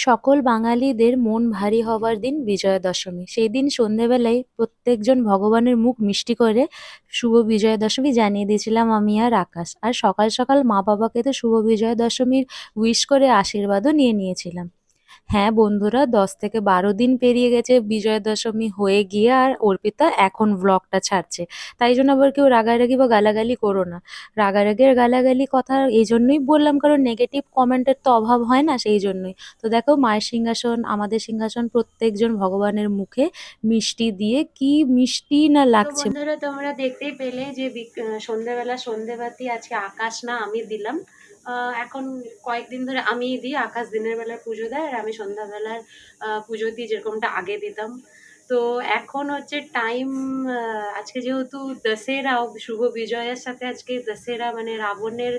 সকল বাঙালিদের মন ভারী হওয়ার দিন বিজয়া দশমী সেই দিন সন্ধেবেলায় প্রত্যেকজন ভগবানের মুখ মিষ্টি করে শুভ বিজয়া দশমী জানিয়ে দিয়েছিলাম আমি আর আকাশ। আর সকাল সকাল মা বাবাকে তো শুভ বিজয়া দশমীর উইশ করে আশীর্বাদও নিয়ে নিয়েছিলাম। হ্যাঁ বন্ধুরা দশ থেকে বারো দিন পেরিয়ে গেছে বিজয়া দশমী হয়ে গিয়ে আর অর্পিতা এখন ব্লগটা ছাড়ছে। তাই জন্য আবার কেউ রাগারাগি বা গালাগালি করো না। রাগারাগি আর গালাগালি কথা এই জন্যই বললাম কারণ নেগেটিভ কমেন্টের তো অভাব হয় না সেই জন্যই। তো দেখো মায়ের সিংহাসন আমাদের সিংহাসন প্রত্যেকজন ভগবানের মুখে মিষ্টি দিয়ে কি মিষ্টি না লাগছে। বন্ধুরা তোমরা দেখতেই পেলে যে সন্ধেবেলা সন্ধেবাতি আজকে আকাশ না আমি দিলাম। আহ, এখন কয়েকদিন ধরে আমি দিই আকাশ দিনের বেলা পুজো দেয় আর আমি সন্ধ্যাবেলার আহ, পুজো দিই যেরকমটা আগে দিতাম। তো এখন হচ্ছে টাইম আজকে যেহেতু দশেরা শুভ বিজয়ের সাথে আজকে দশেরা মানে রাবণের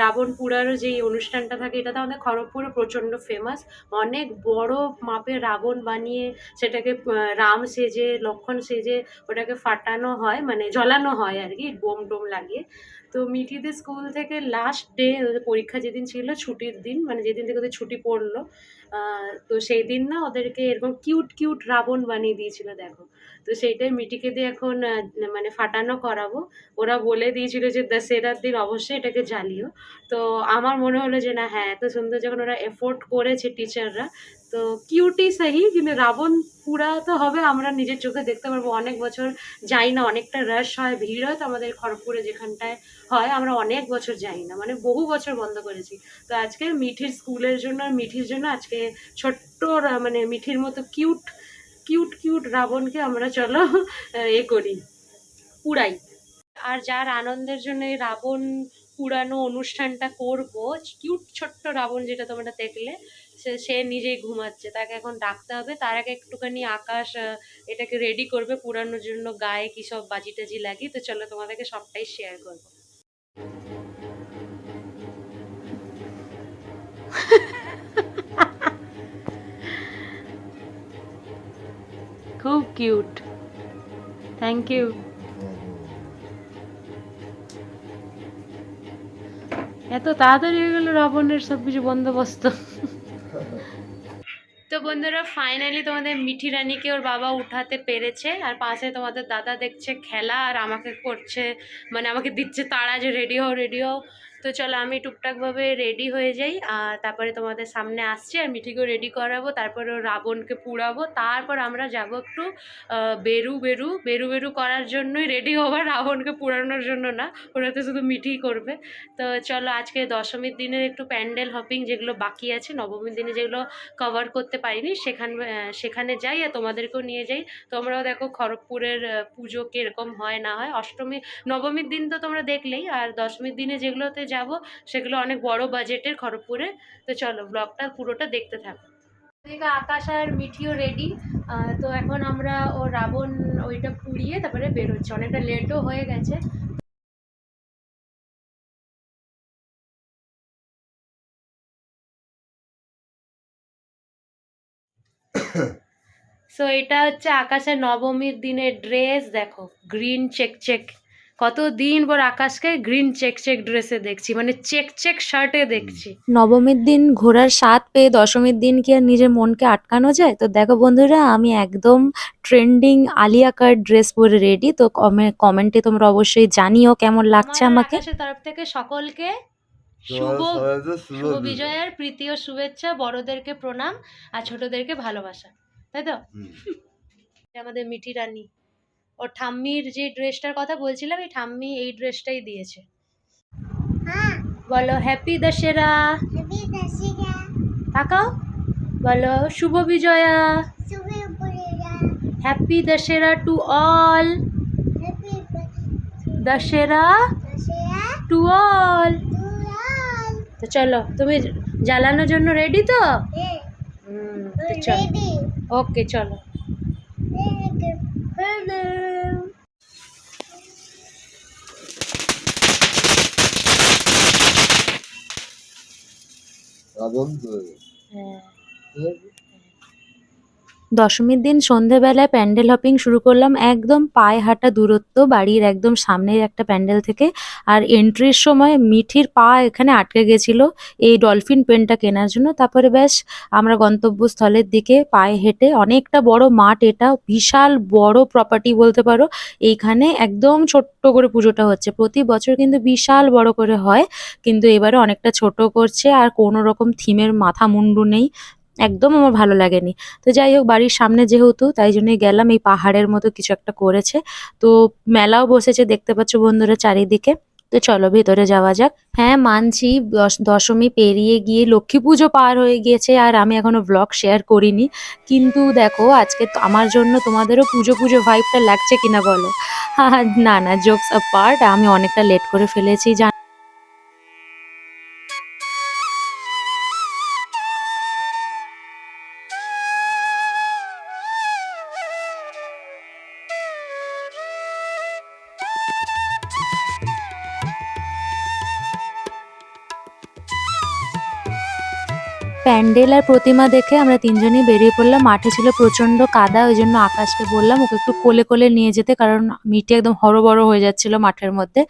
রাবণ পুরারও যেই অনুষ্ঠানটা থাকে এটা তো আমাদের খড়গপুরে প্রচণ্ড ফেমাস অনেক বড় মাপের রাবণ বানিয়ে সেটাকে রাম সেজে লক্ষণ সেজে ওটাকে ফাটানো হয় মানে জ্বলানো হয় আর কি বোম টোম লাগিয়ে। তো মিঠিদের স্কুল থেকে লাস্ট ডে পরীক্ষা যেদিন ছিল ছুটির দিন মানে যেদিন থেকে ওদের ছুটি পড়ল তো সেই দিন না ওদেরকে এরকম কিউট কিউট রাবণ বানিয়ে দিয়েছিল, দেখো। তো সেইটাই মিটিকে দিয়ে এখন মানে ফাটানো করাবো। ওরা বলে দিয়েছিল যে দশেরার দিন অবশ্যই এটাকে জ্বালিও। তো আমার মনে হলো যে, না হ্যাঁ এত সুন্দর যখন ওরা এফোর্ট করেছে টিচাররা তো কিউটি সাহি কিন্তু রাবণ পুরা তো হবে, আমরা নিজের চোখে দেখতে পারব, অনেক বছর যাই না, অনেকটা রাশ হয়, ভিড় হয়, তো আমাদের খড়গপুরে যেখানটায় হয়, আমরা অনেক বছর যাই না মানে বহু বছর বন্ধ করেছি। তো আজকে মিঠির স্কুলের জন্য আর মিঠির জন্য আজকে ছোট্ট মানে মিঠির মতো কিউট কিউট কিউট রাবণকে আমরা চলো, এ করি, পুরাই। আর যার আনন্দের জন্য রাবণ পুরানো অনুষ্ঠানটা করব। কিউট ছোট্ট রাবণ যেটা তোমরা দেখলে, সে সে নিজেই ঘুমাচ্ছে, তাকে এখন ডাকতে হবে। তার আগে একটুখানি আকাশ এটাকে রেডি করবে পুরানোর জন্য, গায়ে কী সব বাজি টাজি লাগি তো চলো তোমাদেরকে সবটাই শেয়ার করব। খুব কিউট থ্যাংক ইউ এত তাড়াতাড়ি হয়ে গেল রাবণের সব কিছু বন্দোবস্ত। তো বন্ধুরা ফাইনালি তোমাদের মিঠি রানীকে ওর বাবা উঠাতে পেরেছে, আর পাশে তোমাদের দাদা দেখছে খেলা, আর আমাকে করছে মানে আমাকে দিচ্ছে তারা যে রেডিও হও রেডি হও। তো চলো আমি টুকটাকভাবে রেডি হয়ে যাই, আর তারপরে তোমাদের সামনে আসছি, আর মিঠিকেও রেডি করাবো, তারপরে রাবণকে পুড়াবো, তারপর আমরা যাব একটু বেরু বেরু বেরু বেরু করার জন্যই রেডি হবার রাবণকে পুরানোর জন্য না, ওরা তো শুধু মিঠিই করবে। তো চলো আজকে দশমীর দিনের একটু প্যান্ডেল হপিং যেগুলো বাকি আছে, নবমীর দিনে যেগুলো কভার করতে পারিনি, সেখান সেখানে যাই, আর তোমাদেরকেও নিয়ে যাই। তোমরাও দেখো খড়গপুরের পুজো কীরকম হয় না হয়। অষ্টমী, নবমীর দিন তো তোমরা দেখলেই, আর দশমীর দিনে যেগুলোতে যাব, সেগুলো অনেক বড় বাজেটের খড়গপুরে। তো চলো ব্লগটা পুরোটা দেখতে থাকো। এদিকে আকাশ আর মিঠিও রেডি তো এখন আমরা ও রাবণ ওইটা পুড়িয়ে তারপরে বেরোচ্ছি। অনেকটা লেটও হয়ে গেছে। সো এটা হচ্ছে আকাশের নবমীর দিনের ড্রেস দেখো গ্রিন চেক চেক কত দিন পর আকাশকে গ্রিন চেক চেক ড্রেসে দেখছি মানে চেক চেক শার্টে দেখছি। নবমীর দিন ঘোরার স্বাদ পেয়ে দশমীর দিন কি আর নিজের মনকে আটকানো যায়? তো দেখো বন্ধুরা আমি একদম ট্রেন্ডিং আলিয়া কাট ড্রেস পরে রেডি তো কমেন্টে তোমরা অবশ্যই জানিও কেমন লাগছে আমাকে। তরফ থেকে সকলকে শুভ শুভ বিজয়ের প্রীতি ও শুভেচ্ছা বড়দেরকে প্রণাম আর ছোটদেরকে ভালোবাসা তাই তো? এটা আমাদের মিঠি রানী। ও ঠাম্মির যে ড্রেসটার কথা বলছিলাম এই ঠাম্মি এই ড্রেসটাই দিয়েছে। বলো হ্যাপি দশেরা। তাকাও। বলো শুভ Bijoya. Happy Dussehra to all Dussehra. To all তো চলো তুমি জ্বালানোর জন্য রেডি তো? হুম, তো চলো। ওকে চলো। তো হ্যাঁ দশমীর দিন সন্ধেবেলায় প্যান্ডেল হপিং শুরু করলাম একদম পায়ে হাঁটা দূরত্ব, বাড়ির একদম সামনের একটা প্যান্ডেল থেকে। আর এন্ট্রির সময় মিঠির পা এখানে আটকে গেছিল এই ডলফিন পেনটা কেনার জন্য। তারপরে ব্যাস আমরা গন্তব্যস্থলের দিকে পায়ে হেঁটে অনেকটা বড় মাঠ, এটা বিশাল বড় প্রপার্টি বলতে পারো। এইখানে একদম ছোট্ট করে পুজোটা হচ্ছে। প্রতি বছর কিন্তু বিশাল বড় করে হয়, কিন্তু এবারে অনেকটা ছোট করছে আর কোনো রকম থিমের মাথা মুন্ডু নেই। একদম আমার ভালো লাগেনি। তো যাই হোক, বাড়ির সামনে যেহেতু, তাই জন্যই গেলাম, এই পাহাড়ের মতো কিছু একটা করেছে। তো মেলাও বসেছে, দেখতে পাচ্ছ বন্ধুরা চারিদিকে। তো চলো, ভেতরে যাওয়া যাক। হ্যাঁ মানছি, দশ- দশমী পেরিয়ে গিয়ে লক্ষ্মী পুজো পার হয়ে গিয়েছে, আর আমি এখনও ব্লগ শেয়ার করিনি। কিন্তু দেখো, আজকে আমার জন্য তোমাদেরও পুজো পুজো ভাইবটা লাগছে কিনা বলো? না না জোকস পার্ট আমি অনেকটা লেট করে ফেলেছি, জান? প্যান্ডেল আর প্রতিমা দেখে আমরা তিনজনই বেরিয়ে পড়লাম। মাঠে ছিল প্রচণ্ড কাদা, ওই জন্য আকাশকে বললাম, ওকে একটু কোলে কোলে নিয়ে যেতে, কারণ মিটি একদম হরবড় হয়ে যাচ্ছিল মাঠের মধ্যে।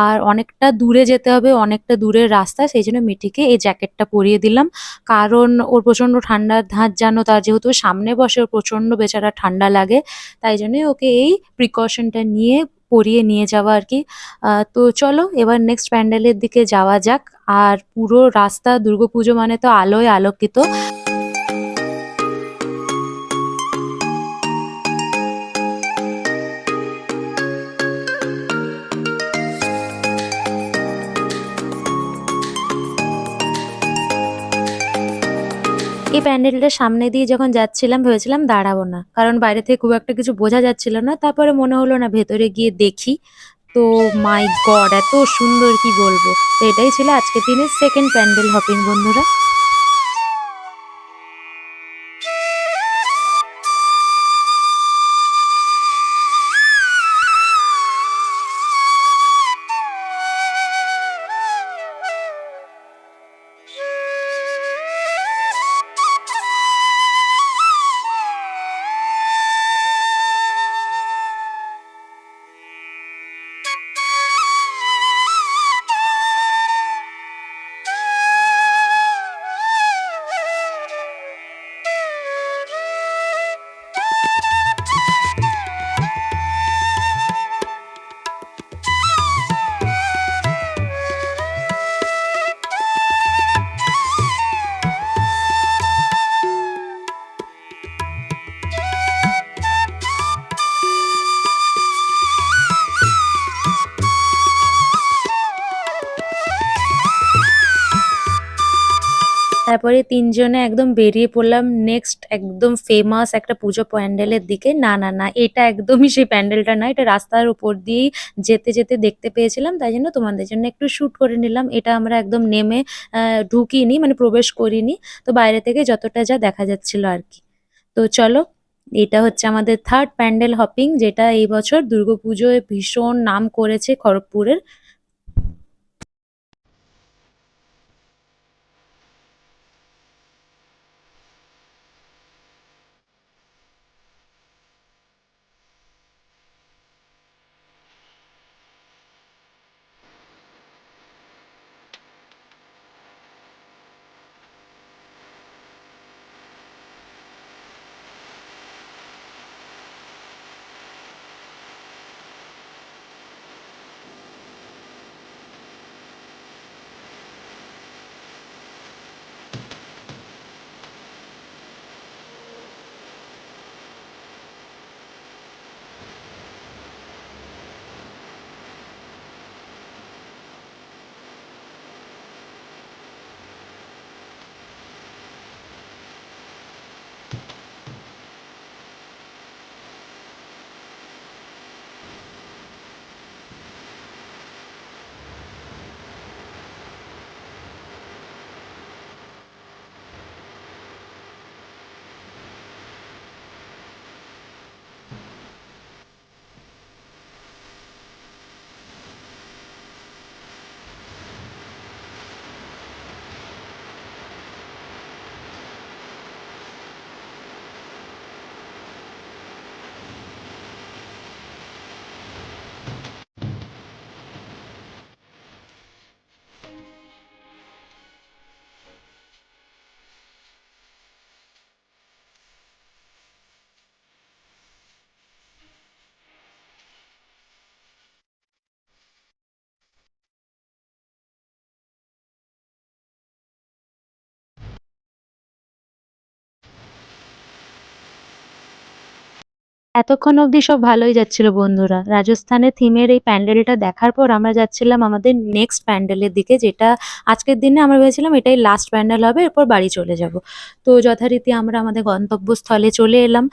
আর অনেকটা দূরে যেতে হবে, অনেকটা দূরের রাস্তা, সেই জন্য মিটিকে এই জ্যাকেটটা পরিয়ে দিলাম। কারণ ওর প্রচণ্ড ঠান্ডার ধাঁচ জানো তার যেহেতু সামনে বসে ওর প্রচণ্ড বেচারা ঠান্ডা লাগে, তাই জন্যই ওকে এই প্রিকশনটা নিয়ে পরিয়ে নিয়ে যাওয়া আর কি। তো চলো, এবার নেক্সট প্যান্ডেলের দিকে যাওয়া যাক। আর পুরো রাস্তা, দুর্গাপুজো মানে তো আলোয় আলোকিত। এই প্যান্ডেলটার সামনে দিয়ে যখন যাচ্ছিলাম, ভেবেছিলাম দাঁড়াবো না। কারণ বাইরে থেকে খুব একটা কিছু বোঝা যাচ্ছিল না। তারপরে মনে হলো, না, ভেতরে গিয়ে দেখি। তো মাই গড এত সুন্দর, কি বলব? তো এটাই ছিল আজকে দিনের সেকেন্ড প্যান্ডেল হপিং, বন্ধুরা। তারপরে তিনজনে একদম বেরিয়ে পড়লাম নেক্সট একদম ফেমাস একটা পুজো প্যান্ডেলের দিকে। না না না, এটা একদমই সেই প্যান্ডেলটা না, এটা রাস্তার উপর দিয়েই যেতে যেতে দেখতে পেয়েছিলাম। তাই জন্য তোমাদের জন্য একটু শ্যুট করে নিলাম। এটা আমরা একদম নেমে ঢুকিনি মানে প্রবেশ করিনি। তো বাইরে থেকে যতটা যা দেখা যাচ্ছিল আর কি। তো চলো, এটা হচ্ছে আমাদের থার্ড প্যান্ডেল হপিং যেটা এই বছর দুর্গাপুজোয় ভীষণ নাম করেছে খড়গপুরের। এতক্ষণ অবধি সব ভালোই যাচ্ছিল বন্ধুরা। রাজস্থানের থিমের এই প্যান্ডেলটা দেখার পর আমরা যাচ্ছিলাম আমাদের নেক্সট প্যান্ডেলের দিকে, যেটা আজকের দিনে আমরা ভেবেছিলাম এটাই লাস্ট প্যান্ডেল হবে, এরপর বাড়ি চলে যাব। তো যথারীতি আমরা আমাদের গন্তব্যস্থলে চলে এলাম।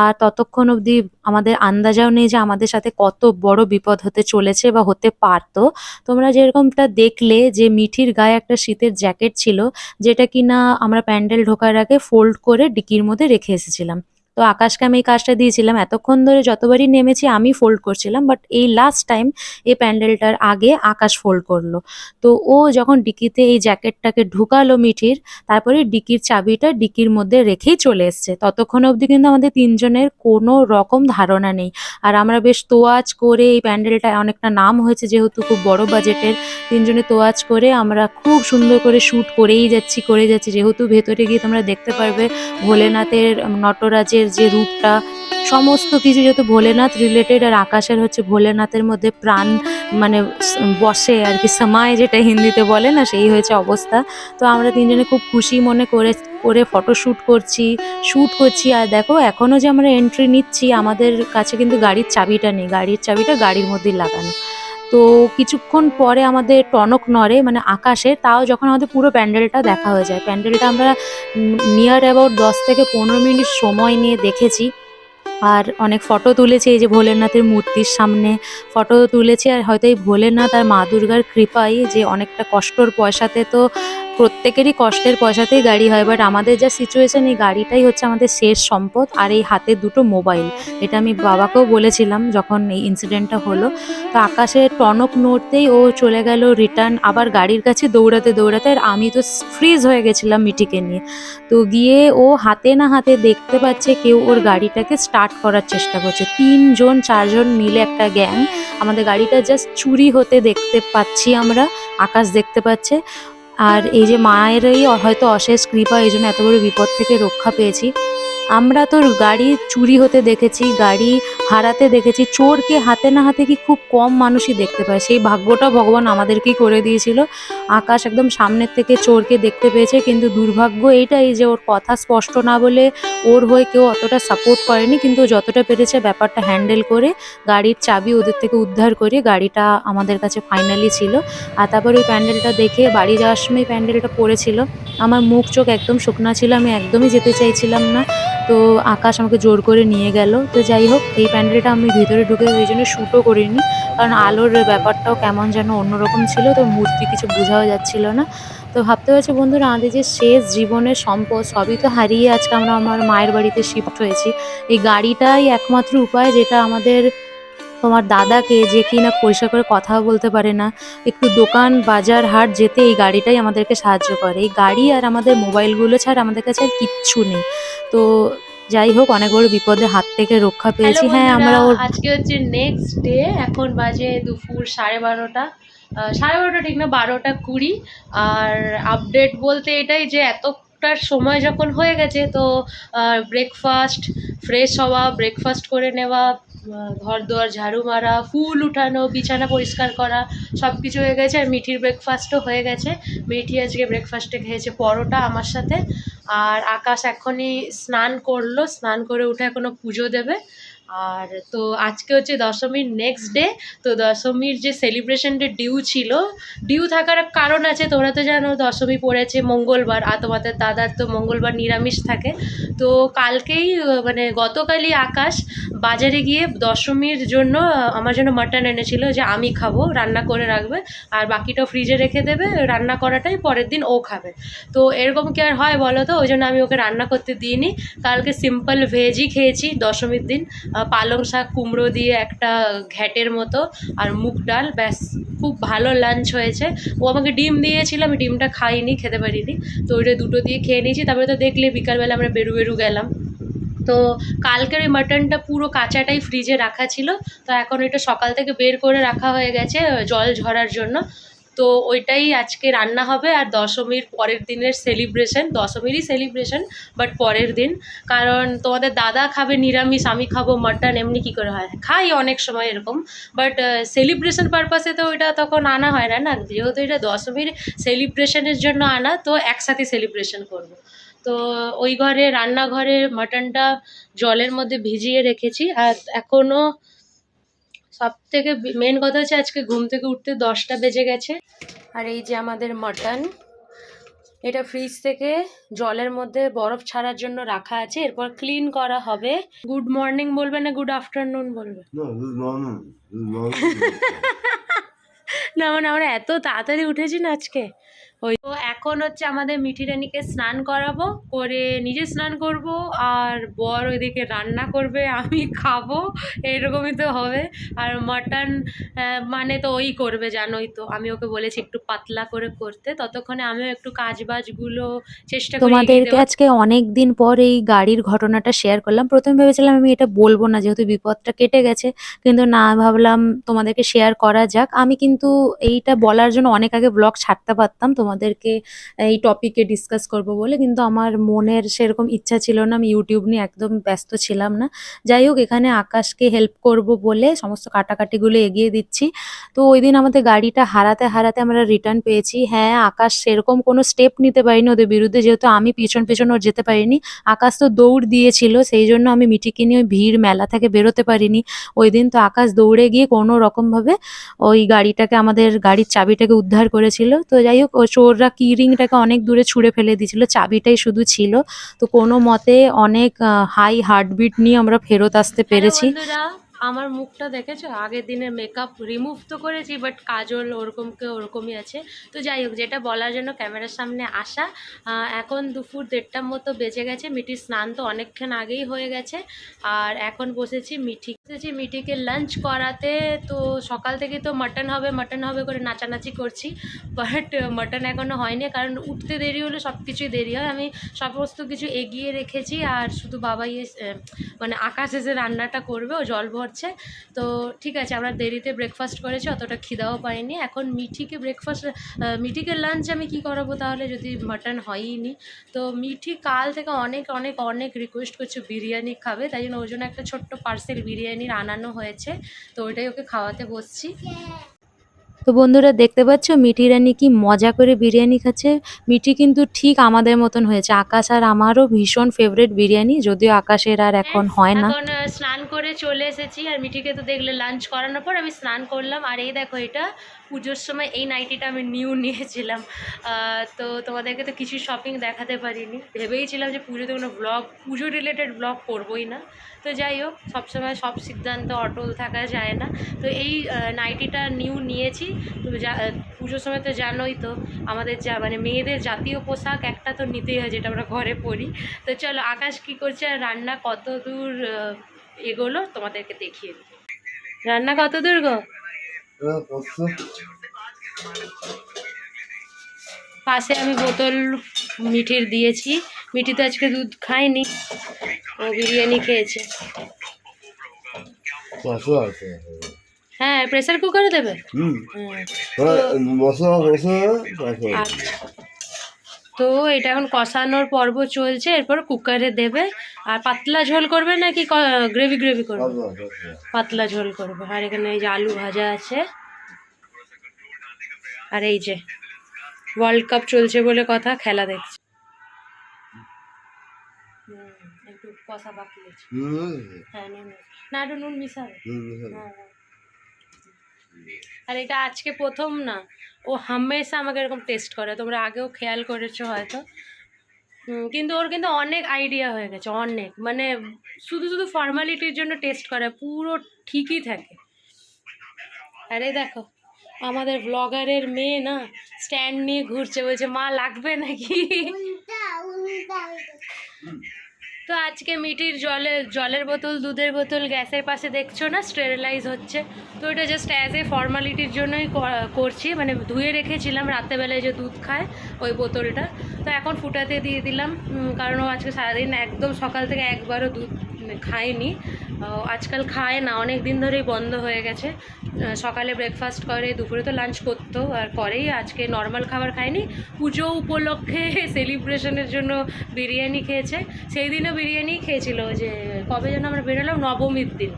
আর ততক্ষণ অবধি আমাদের আন্দাজাও নেই যে আমাদের সাথে কত বড় বিপদ হতে চলেছে বা হতে পারতো। তোমরা যেরকমটা দেখলে যে মিঠির গায়ে একটা শীতের জ্যাকেট ছিল, যেটা কিনা আমরা প্যান্ডেল ঢোকার আগে ফোল্ড করে ডিকির মধ্যে রেখে এসেছিলাম। তো আকাশকে আমি এই কাজটা দিয়েছিলাম। এতক্ষণ ধরে যতবারই নেমেছি, আমি ফোল্ড করছিলাম বাট এই লাস্ট টাইম এই প্যান্ডেলটার আগে আকাশ ফোল্ড করল। তো ও যখন ডিকিতে এই জ্যাকেটটাকে ঢুকালো মিঠির, তারপরে ডিকির চাবিটা ডিকির মধ্যে রেখেই চলে এসছে। ততক্ষণ অবধি কিন্তু আমাদের তিনজনের কোনো রকম ধারণা নেই। আর আমরা বেশ তোয়াজ করে এই প্যান্ডেলটা অনেকটা নাম হয়েছে, যেহেতু খুব বড় বাজেটের তিনজনে তোয়াজ করে আমরা খুব সুন্দর করে শ্যুট করেই যাচ্ছি, করে যাচ্ছি। যেহেতু ভেতরে গিয়ে তোমরা দেখতে পারবে, ভোলেনাথের নটরাজের যে রূপটা, সমস্ত কিছু যেহেতু ভোলেনাথ রিলেটেড আর আকাশের হচ্ছে ভোলেনাথের মধ্যে প্রাণ মানে বসে আর কি, সময় যেটা হিন্দিতে বলে না, সেই হয়েছে অবস্থা। তো আমরা তিনজনে খুব খুশি মনে করে করে ফটো শ্যুট করছি শ্যুট করছি। আর দেখো এখনও যে আমরা এন্ট্রি নিচ্ছি, আমাদের কাছে কিন্তু গাড়ির চাবিটা নেই। গাড়ির চাবিটা গাড়ির মধ্যেই লাগানো। তো কিছুক্ষণ পরে আমাদের টনক নড়ে মানে আকাশে, তাও যখন আমাদের পুরো প্যান্ডেলটা দেখা হয়ে যায়। প্যান্ডেলটা আমরা নিয়ার অ্যাবাউট দশ থেকে পনেরো মিনিট সময় নিয়ে দেখেছি। আর অনেক ফটো তুলেছে, এই যে ভোলেনাথের মূর্তির সামনে ফটো তুলেছে। আর হয়তো এই ভোলেনাথ আর মা দুর্গার কৃপাই যে অনেকটা কষ্টর পয়সাতে তো প্রত্যেকেরই কষ্টের পয়সাতেই গাড়ি হয় বাট আমাদের যা সিচুয়েশন এই গাড়িটাই হচ্ছে আমাদের শেষ সম্পদ আর এই হাতে দুটো মোবাইল এটা আমি বাবাকেও বলেছিলাম যখন এই ইনসিডেন্টটা হলো। তো আকাশে টনক নড়তেই ও চলে গেল রিটার্ন আবার গাড়ির কাছে দৌড়াতে দৌড়াতে আর আমি তো ফ্রিজ হয়ে গেছিলাম মিটিকে নিয়ে। তো গিয়ে ও হাতে না হাতে দেখতে পাচ্ছে কেউ ওর গাড়িটাকে স্টার্ট করার চেষ্টা করছে। তিনজন, চারজন মিলে একটা গ্যাং আমাদের গাড়িটা জাস্ট চুরি হতে দেখতে পাচ্ছি আমরা, আকাশ দেখতে পাচ্ছে। আর এই যে মায়েরই হয়তো অশেষ কৃপা, এই জন্য এত বড় বিপদ থেকে রক্ষা পেয়েছি। আমরা তো গাড়ি চুরি হতে দেখেছি, গাড়ি হারাতে দেখেছি। চোরকে হাতে না হাতে কি খুব কম মানুষই দেখতে পায়? সেই ভাগ্যটা ভগবান আমাদেরকেই করে দিয়েছিল। আকাশ একদম সামনের থেকে চোরকে দেখতে পেয়েছে, কিন্তু দুর্ভাগ্য এটাই যে ওর কথা স্পষ্ট না বলে ওর হয়ে কেউ অতটা সাপোর্ট করেনি, কিন্তু যতটা পেরেছে ব্যাপারটা হ্যান্ডেল করে, গাড়ির চাবি ওদের থেকে উদ্ধার করে গাড়িটা আমাদের কাছে ফাইনালি ছিল। আর তারপর ওই প্যান্ডেলটা দেখে বাড়ি যাওয়ার সময় প্যান্ডেলটা পড়েছিল। আমার মুখ চোখ একদম শুকনা ছিল, আমি একদমই যেতে চাইছিলাম না। তো আকাশ আমাকে জোর করে নিয়ে গেল। তো যাই হোক, এই প্যান্ডেলটা আমি ভিতরে ঢুকে ওই জন্য শ্যুটও করিনি, কারণ আলোর ব্যাপারটাও কেমন যেন অন্যরকম ছিল, তো মূর্তি কিছু বোঝাও যাচ্ছিল না। তো ভাবতে হয়েছে বন্ধুরা, আমাদের যে শেষ জীবনের সম্পদ, সবই তো হারিয়ে আজকে আমরা আমার মায়ের বাড়িতে শিফট হয়েছি। এই গাড়িটাই একমাত্র উপায় যেটা আমাদের তোমার দাদাকে যে কিনা পরিষ্কার করে কথা বলতে পারে না একটু দোকান বাজার হাট যেতে এই গাড়িটাই আমাদেরকে সাহায্য করে। এই গাড়ি আর আমাদের মোবাইলগুলো ছাড়া আমাদের কাছে আর কিচ্ছু নেই। তো যাই হোক অনেক বড় বিপদের হাত থেকে রক্ষা পেয়েছি। হ্যাঁ আমরা ওর আজকে হচ্ছে নেক্সট ডে এখন বাজে দুপুর সাড়ে বারোটা। সাড়ে বারোটা ঠিক না বারোটা কুড়ি। আর আপডেট বলতে এটাই যে এতটার সময় যখন হয়ে গেছে তো ব্রেকফাস্ট ফ্রেশ হওয়া ব্রেকফাস্ট করে নেওয়া ঘর দুয়ার, ঝাড়ু মারা, ফুল উঠানো, বিছানা পরিষ্কার করা সব কিছু হয়ে গেছে আর মিঠির ব্রেকফাস্টও হয়ে গেছে। মিঠি আজকে ব্রেকফাস্টে খেয়েছে পরোটা আমার সাথে। আর আকাশ এখনই স্নান করল, স্নান করে উঠে এখনও পুজো দেবে। আর তো আজকে হচ্ছে দশমীর নেক্সট ডে তো দশমীর যে সেলিব্রেশনটা ডিউ ছিল ডিউ থাকার কারণ আছে, তোমরা তো জানো দশমী পড়েছে মঙ্গলবার, আর তোমাদের দাদার তো মঙ্গলবার নিরামিষ থাকে। তো কালকেই মানে গতকালই আকাশ বাজারে গিয়ে দশমীর জন্য, আমার জন্য মাটন এনেছিল যে আমি খাব, রান্না করে রাখবে, আর বাকিটা ফ্রিজে রেখে দেবে, রান্না করাটাই পরের দিন ও খাবে। তো এরকম কি আর হয় বলো তো? ওই জন্য আমি ওকে রান্না করতে দিইনি। কালকে সিম্পল ভেজই খেয়েছি দশমীর দিন। পালং শাক কুমড়ো দিয়ে একটা ঘ্যাটের মতো আর মুগ ডাল, ব্যাস, খুব ভালো লাঞ্চ হয়েছে। ও আমাকে ডিম দিয়েছিল, আমি ডিমটা খাইনি, খেতে পারিনি। তো ওইটা দুটো দিয়ে খেয়ে নিয়েছি, তারপরে তো দেখলে বিকালবেলা আমরা বেরু বেরু গেলাম। তো কালকের ওই মাটনটা পুরো কাঁচাটাই ফ্রিজে রাখা ছিল, তো এখন এটা সকাল থেকে বের করে রাখা হয়ে গেছে, জল ঝরার জন্য। তো ওইটাই আজকে রান্না হবে আর দশমীর পরের দিনের সেলিব্রেশন দশমীরই সেলিব্রেশন বাট পরের দিন। কারণ তোমাদের দাদা খাবে নিরামিষ, আমি খাব মাটন এমনি কী করে হয়? খাই অনেক সময় এরকম বাট সেলিব্রেশন পারপাসে তো ওইটা তখন আনা হয় না না? যেহেতু এটা দশমীর সেলিব্রেশনের জন্য আনা, তো একসাথে সেলিব্রেশন করব। তো ওই ঘরে, রান্নাঘরে মাটনটা জলের মধ্যে ভিজিয়ে রেখেছি, আর এখনও সব থেকে মেন কথা হচ্ছে আজকে ঘুম থেকে উঠতে দশটা বেজে গেছে। আর এই যে আমাদের মটন এটা ফ্রিজ থেকে জলের মধ্যে বরফ ছাড়ার জন্য রাখা আছে। এরপর ক্লিন করা হবে। গুড মর্নিং বলবে না গুড আফটারনুন বলবে. না মানে আমরা এত তাড়াতাড়ি উঠেছি না আজকে। ওই তো এখন হচ্ছে আমাদের মিঠি রানীকে স্নান করাবো করে নিজে স্নান করব আর বর ওইদিকে রান্না করবে আমি খাব এরকমই তো হবে। আর মাটন মানে তো ওই করবে জানোই তো। আমি ওকে বলেছি একটু পাতলা করে করতে ততক্ষণে আমিও একটু কাজ বাজগুলো চেষ্টা করি তোমাদেরকে আজকে অনেক দিন পর এই গাড়ির ঘটনাটা শেয়ার করলাম। প্রথমে ভেবেছিলাম আমি এটা বলব না যেহেতু বিপদটা কেটে গেছে। কিন্তু না ভাবলাম তোমাদেরকে শেয়ার করা যাক। আমি কিন্তু এইটা বলার জন্য অনেক আগে ব্লগ ছাড়তে পারতাম তোমাদেরকে এই টপিকে ডিসকাস করব বলে। কিন্তু আমার মনের সেরকম ইচ্ছা ছিল না, আমি ইউটিউব নিয়ে একদম ব্যস্ত ছিলাম না। যাই হোক, এখানে আকাশকে হেল্প করব বলে সমস্ত কাটাকাটিগুলো এগিয়ে দিচ্ছি। তো ওই দিন আমাদের গাড়িটা হারাতে হারাতে আমরা রিটার্ন পেয়েছি। হ্যাঁ আকাশ সেরকম কোনো স্টেপ নিতে পারিনি ওদের বিরুদ্ধে, যেহেতু আমি পিছন পিছন ওর যেতে পারিনি। আকাশ তো দৌড় দিয়েছিল, সেই জন্য আমি মিঠিকে নিয়ে ওই ভিড় মেলা থেকে বেরোতে পারিনি। ওই দিন তো আকাশ দৌড়ে গিয়ে কোনো রকমভাবে ওই গাড়িটাকে, আমাদের গাড়ির চাবিটাকে উদ্ধার করেছিল। তো যাই হোক চোররা কি রিংটাকে অনেক দূরে ছুঁড়ে ফেলে দিয়েছিল চাবিটাই শুধু ছিল। তো কোনো মতে অনেক হাই হার্টবিট নিয়ে আমরা ফেরত আসতে পেরেছি। আমার মুখটা দেখেছ? আগের দিনের মেকআপ রিমুভ তো করেছি বাট কাজল ওরকমকে ওরকমই আছে। তো যাই হোক, যেটা বলার জন্য ক্যামেরার সামনে আসা। এখন দুপুর দেড়টার মতো বেজে গেছে মিঠির স্নান তো অনেকক্ষণ আগেই হয়ে গেছে। আর এখন বসেছি মিঠি। বসেছি মিঠিকে লাঞ্চ করাতে, তো সকাল থেকে তো মাটন হবে মাটন হবে করে নাচানাচি করছি। বাট মাটন এখনও হয়নি, কারণ উঠতে দেরি হলে সব কিছুই দেরি হয়। আমি সমস্ত কিছু এগিয়ে রেখেছি, আর শুধু বাবাই মানে আকাশ এসে রান্নাটা করবে, ও জল ভরছে তো ঠিক আছে, আমরা দেরিতে ব্রেকফাস্ট করেছি, অতটা খিদাও পাইনি। এখন মিঠিকে ব্রেকফাস্ট মিঠিকে লাঞ্চ আমি কি করাবো তাহলে যদি মাটন হয়ই নি তো মিঠি কাল থেকে অনেক অনেক অনেক রিকোয়েস্ট করছে বিরিয়ানি খাবে, তাই জন্য ওই জন্য একটা ছোট্ট পার্সেল বিরিয়ানির আনানো হয়েছে। তো ওইটাই ওকে খাওয়াতে বসছি। তো বন্ধুরা দেখতে পাচ্ছ? মিঠি রানী কি মজা করে বিরিয়ানি খাচ্ছে। মিঠি কিন্তু ঠিক আমাদের মতন হয়েছে। আকাশ আর আমারও ভীষণ ফেভারিট বিরিয়ানি যদিও আকাশের আর এখন হয় না। স্নান করে চলে এসেছি আর মিঠিকে তো দেখলে লাঞ্চ করানোর পর আমি স্নান করলাম। আর এই দেখো এটা পুজোর সময় এই নাইটিটা আমি নিউ নিয়েছিলাম। তো তোমাদেরকে তো কিছু শপিং দেখাতে পারিনি। ভেবেইছিলাম যে পুজোতে কোনো ব্লগ পুজো রিলেটেড ব্লগ করবোই না। তো যাই হোক, সবসময় সব সিদ্ধান্ত অটল থাকা যায় না। তো এই নাইটিটা নিউ নিয়েছি। তো যা পুজোর সময় তো জানোই তো, আমাদের যা মানে মেয়েদের জাতীয় পোশাক একটা তো নিতেই হয়, যেটা আমরা ঘরে পরি। তো চলো, আকাশ কি করছে আর রান্না কত দূর এগোলো তোমাদেরকে দেখিয়ে রান্না কত দূর গো? পাশে আমি বোতল মিঠির দিয়েছি। মিঠি তো আজকে দুধ খায়নি ও বিরিয়ানি খেয়েছে। হ্যাঁ প্রেসার কুকারে দেবে? হুম। হ্যাঁ আচ্ছা। তো এটা এখন কষানোর পর্ব চলছে এরপর কুকারে দেবে। আর পাতলা ঝোল করবে নাকি গ্রেভি গ্রেভি করবে? পাতলা ঝোল করবে। আর এখানে এই যে আলু ভাজা আছে। আর এই যে ওয়ার্ল্ড কাপ চলছে বলে কথা খেলা দেখছে। হুম, একটু কষা বাকি আছে। হুম। হ্যাঁ নুন আছে। না একটু নুন মিশাবে। হুম হ্যাঁ, হ্যাঁ। আর এটা আজকে প্রথম না? ও হামেশা আমাকে এরকম টেস্ট করে। তোমরা আগেও খেয়াল করেছ হয়তো। কিন্তু ওর কিন্তু অনেক আইডিয়া হয়ে গেছে অনেক। মানে শুধু শুধু ফর্মালিটির জন্য টেস্ট করে পুরো ঠিকই থাকে। আরে দেখো আমাদের ব্লগারের মেয়ে না স্ট্যান্ড নিয়ে ঘুরছে বলছে মা লাগবে নাকি? তো আজকে মিটির জলে, জলের বোতল, দুধের বোতল, গ্যাসের পাশে দেখছ না? স্টেরিলাইজ হচ্ছে। তো এটা জাস্ট অ্যাজ এ ফর্মালিটির জন্যই করছি। মানে ধুয়ে রেখেছিলাম রাত্রেবেলায় যে দুধ খায় ওই বোতলটা। তো এখন ফুটাতে দিয়ে দিলাম। কারণ ও আজকে সারাদিন একদম সকাল থেকে একবারও দুধ খায়নি। আজকাল খায় না অনেক দিন ধরেই বন্ধ হয়ে গেছে। সকালে ব্রেকফাস্ট করে, দুপুরে তো লাঞ্চ করতো, আর পরেই আজকে নর্মাল খাবার খায়নি। পুজো উপলক্ষে সেলিব্রেশনের জন্য বিরিয়ানি খেয়েছে। সেই দিনও বিরিয়ানি খেয়েছিল, যে কবে যেন আমরা বেরোলাম, নবমীর দিন।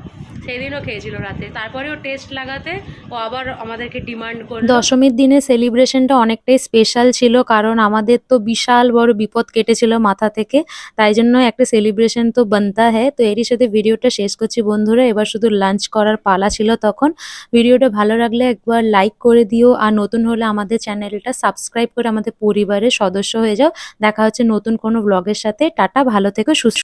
সেদিনও খেয়েছিল রাতে। তারপরে ও টেস্ট লাগাতে ও আবার আমাদেরকে ডিমান্ড করল। দশমীর দিনে সেলিব্রেশনটা অনেকটাই স্পেশাল ছিল, কারণ আমাদের তো বিশাল বড় বিপদ কেটেছিল মাথা থেকে, তাই জন্য একটা সেলিব্রেশন তো বানতা হ্যায়। তো এরই সাথে ভিডিওটা শেষ করছি বন্ধুরা, এবার শুধু লাঞ্চ করার পালা ছিল তখন। ভিডিওটা ভালো লাগলে একবার লাইক করে দিও, আর নতুন হলে আমাদের চ্যানেলটা সাবস্ক্রাইব করে আমাদের পরিবারের সদস্য হয়ে যাও। দেখা হচ্ছে নতুন কোনো ব্লগের সাথে। টাটা, ভালো থেকো, সুস্থ